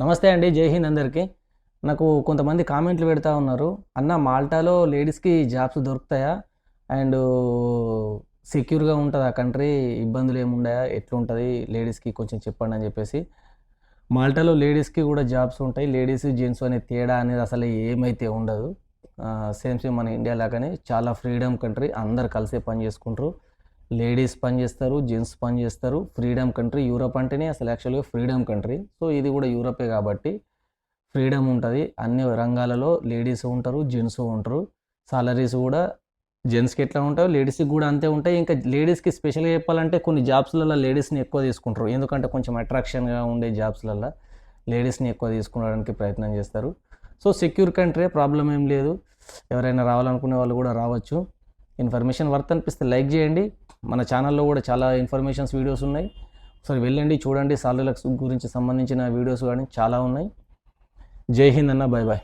నమస్తే అండి జై హింద్ అందరికీ. నాకు కొంతమంది కామెంట్లు పెడతా ఉన్నారు. అన్న మాల్టాలో లేడీస్కి జాబ్స్ దొరుకుతాయా? అండ్ సెక్యూర్గా ఉంటుంది? ఆ కంట్రీ ఇబ్బందులు ఏముండయా? ఎట్లుంటుంది? లేడీస్కి కొంచెం చెప్పండి అని చెప్పేసి. మాల్టాలో లేడీస్కి కూడా జాబ్స్ ఉంటాయి. లేడీస్ జెంట్స్ అనే తేడా అనేది అసలు ఏమైతే ఉండదు. సేమ్ సేమ్ మన ఇండియా లాగానే చాలా ఫ్రీడమ్ కంట్రీ అందరు కలిసే పని చేసుకుంటారు. లేడీస్ పని చేస్తారు జెంట్స్ పని చేస్తారు. ఫ్రీడమ్ కంట్రీ యూరప్ అంటేనే అసలు యాక్చువల్గా ఫ్రీడమ్ కంట్రీ సో ఇది కూడా యూరోపే కాబట్టి ఫ్రీడమ్ ఉంటుంది. అన్ని రంగాలలో లేడీస్ ఉంటారు జెంట్స్ ఉంటారు. సాలరీస్ కూడా జెంట్స్కి ఎట్లా ఉంటాయో లేడీస్కి కూడా అంతే ఉంటాయి. ఇంకా లేడీస్కి స్పెషల్గా చెప్పాలంటే కొన్ని జాబ్స్లలో లేడీస్ని ఎక్కువ తీసుకుంటారు. ఎందుకంటే కొంచెం అట్రాక్షన్గా ఉండే జాబ్స్లలో లేడీస్ని ఎక్కువ తీసుకోవడానికి ప్రయత్నం చేస్తారు. సో సెక్యూర్ కంట్రీ ప్రాబ్లం ఏం లేదు. ఎవరైనా రావాలనుకునే వాళ్ళు కూడా రావచ్చు. ఇన్ఫర్మేషన్ వర్త్ అనిపిస్తే లైక్ చేయండి. మన ఛానల్లో కూడా చాలా ఇన్ఫర్మేషన్స్ వీడియోస్ ఉన్నాయి. ఒకసారి వెళ్ళండి చూడండి. సాలరీలకు గురించి సంబంధించిన వీడియోస్ కానీ చాలా ఉన్నాయి. జై హింద్ అన్న బాయ్ బాయ్